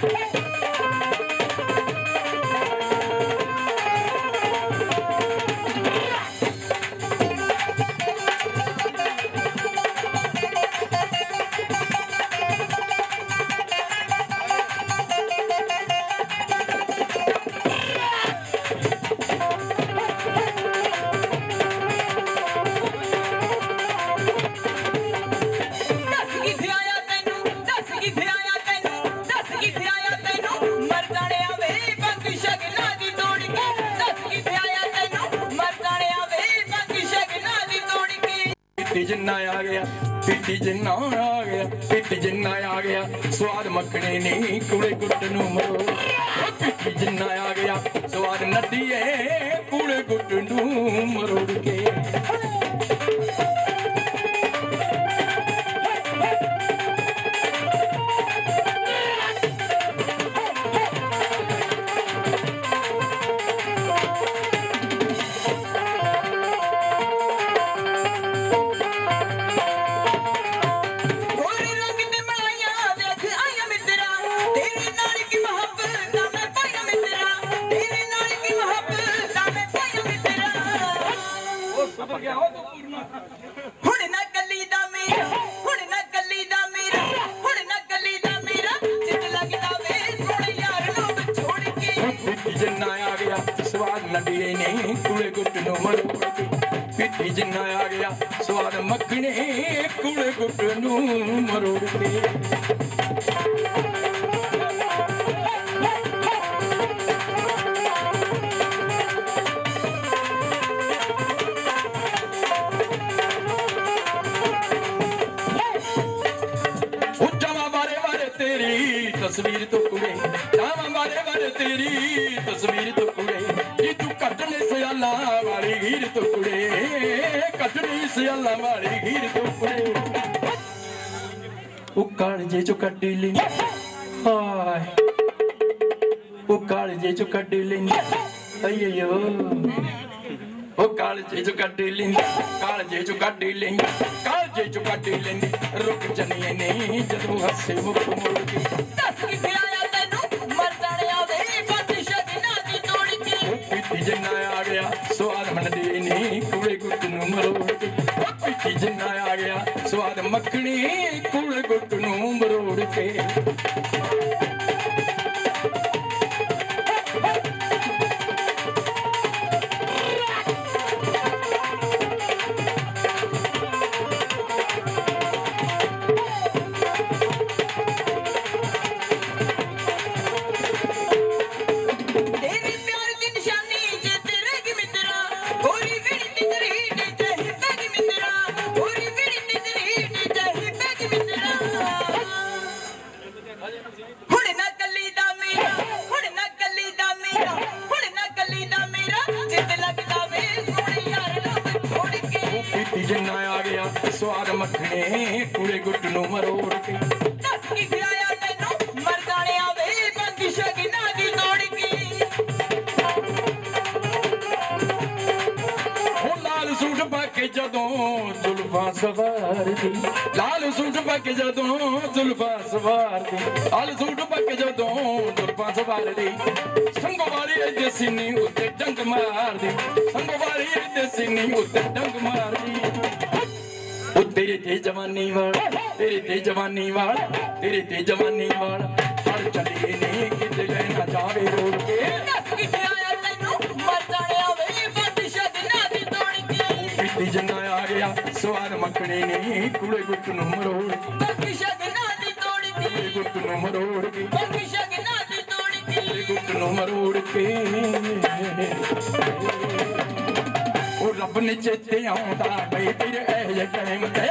Yes. ਪਿੱਟੀ ਜਿੰਨਾ ਆ ਗਿਆ ਪਿੱਟੀ ਜਿੰਨਾ ਆ ਗਿਆ ਪਿੱਟੀ ਜਿੰਨਾ ਆ ਗਿਆ, ਸਵਾਦ ਮੱਖਣੇ ਨਹੀਂ ਕੁੜੇ ਗੁੱਟ ਨੂੰ ਮਰੋ। ਪਿੱਟੀ ਜਿੰਨਾ ਆ ਗਿਆ, ਸਵਾਦ ਨੱਡੀਏ ਕੁੜੇ ਗੁੱਟ ਨੂੰ ਮਰੋੜ ਕੇ ਸਵਾਦ ਨੱਡੀਏ ਨਹੀਂ ਕੁੜੇ ਗੁੱਟ ਨੂੰ ਮਰੋੜ ਕੇ ਜਿੰਨਾ ਆ ਗਿਆ, ਸਵਾਦ ਮੱਖਣੇ ਕੁੜੇ ਗੁੱਟ ਨੂੰ ਮਰੋੜ ਬਾਰੇ ਬਾਰੇ ਤੇਰੀ ਤਸਵੀਰ ਤੋਂ ਕੁੜੇ ਜਾਵਾਂ ਬਾਰੇ ਬਾਰੇ ਤੇਰੀ ਤਸਵੀਰ ਤੋਂ ਸਿਆਲਾਂ ਵਾਲੀ ਹੀਰ ਸਿਆਲਾਂ ਹੀਰ ਉਹ ਕਾਲਜੇ ਚੋਂ ਕੱਢੀ ਲਈ। ਹਾਏ। ਉਹ ਕਾਲਜੇ ਚੋਂ ਕੱਢੀ ਲਈ। ਅਈਓ। ਉਹ ਕਾਲਜੇ ਚੋਂ ਕੱਢੀ ਲੈਂਦੀ ਕਾਲਜੇ ਚੋਂ ਕੱਢੀ ਲੈਂਦੀ ਕਾਲਜੇ ਚੋਂ ਕੱਢੀ ਲੈਂਦੀ ਰੁਕ ਜਨੀਏ ਨਹੀਂ ਜਦੋਂ ਹੱਸੇ ਮੁਖ ਮੁੜ ਕੇ। ਦੱਸ ਕਿੱਥੇ ਆਇਆ ਤੈਨੂੰ? ਮਰ ਜਾਣਿਆ ਵੇ। ਬੰਦ ਸ਼ਗਨਾ ਦੀ ਤੋੜ ਕੇ। ਪੀਤੀ ਜਿੰਨਾ ਸਵਾਦ ਮੰਨਦੇ ਨਹੀਂ, ਕੁੜੇ ਗੁੱਟ ਨੂੰ ਮਰੋੜ ਕੇ ਉਹ ਪੀਤੀ ਜਿੰਨਾ ਆ ਗਿਆ, ਸਵਾਦ ਮੱਖਣੀ, ਕੁੜੇ ਗੁੱਟ ਨੂੰ ਮਰੋੜ ਕੇ। ਮੱਖਣੇ ਕੁੜੇ ਗੁੱਟ ਨੂੰ ਮਰੋੜ ਕੇ ਦੱਸ ਕੀ ਆਇਆ ਤੈਨੂੰ ਮਰ ਜਾਣਿਆ ਵੇ ਬੰਦੀ ਸ਼ਗਨਾ ਦੀ ਤੋੜ ਕੇ। ਉਹ ਲਾਲ ਸੂਟ ਪਾ ਕੇ ਜਦੋਂ ਜ਼ੁਲਫਾਂ ਸਵਾਰਦੀ ਲਾਲ ਸੂਟ ਪਾ ਕੇ ਜਦੋਂ ਜ਼ੁਲਫਾਂ ਸਵਾਰਦੀ ਲਾਲ ਸੂਟ ਪਾ ਕੇ ਜਦੋਂ ਜ਼ੁਲਫਾਂ ਸਵਾਰਦੀ। ਸੰਗੋ ਵਾਲੀ ਦੇ ਸੀਨੀ ਉੱਤੇ ਡੰਗ ਮਾਰਦੀ ਸੰਗੋ ਵਾਲੀ ਦੇ ਸੀਨੀ ਉੱਤੇ ਡੰਗ ਮਾਰਦੀ। ਉਹ ਤੇਰੇ ਤੇ ਜਵਾਨੀ ਵਾਲ ਤੇਰੇ ਤੇ ਜਵਾਨੀ ਵਾਲ ਤੇਰੇ ਤੇ ਜਵਾਨੀ ਵਾਲ। ਹਰ ਚੱਲੀਏ ਨਹੀਂ ਕਿਤੇ ਲੈ ਨਾ ਜਾਵੇ ਰੋੜ ਕੇ। ਦੱਸ ਕਿੱਥੇ ਆਇਆ ਤੈਨੂੰ? ਮਰ ਜਾਣਿਆ ਵੇ ਬੰਦ ਸ਼ਗਨਾ ਦੀ ਤੋੜ ਕੇ। ਪਿੱਤੀ ਜਿੰਨਾ ਆ ਗਿਆ ਸਵਾਦ ਮੱਖਣੇ ਕੁੜੇ ਗੁੱਟ ਨੂੰ ਮਰੋੜ ਕੇ। ਬੰਦ ਸ਼ਗਨਾ ਦੀ ਤੋੜ ਕੇ। ਕੁੜੇ ਗੁੱਟ ਨੂੰ ਮਰੋੜ ਕੇ। ਦੀ ਤੋੜ ਕੇ। ਗੁੱਟ ਨੂੰ ਮਰੋੜ ਕੇ। ਉਹ ਰੱਬ ਨੇ ਚੇਤੇ ਆਉਂਦਾ ਬਈ ਫਿਰ ਇਹ ਜੇ ਟਾਈਮ ਤੇ।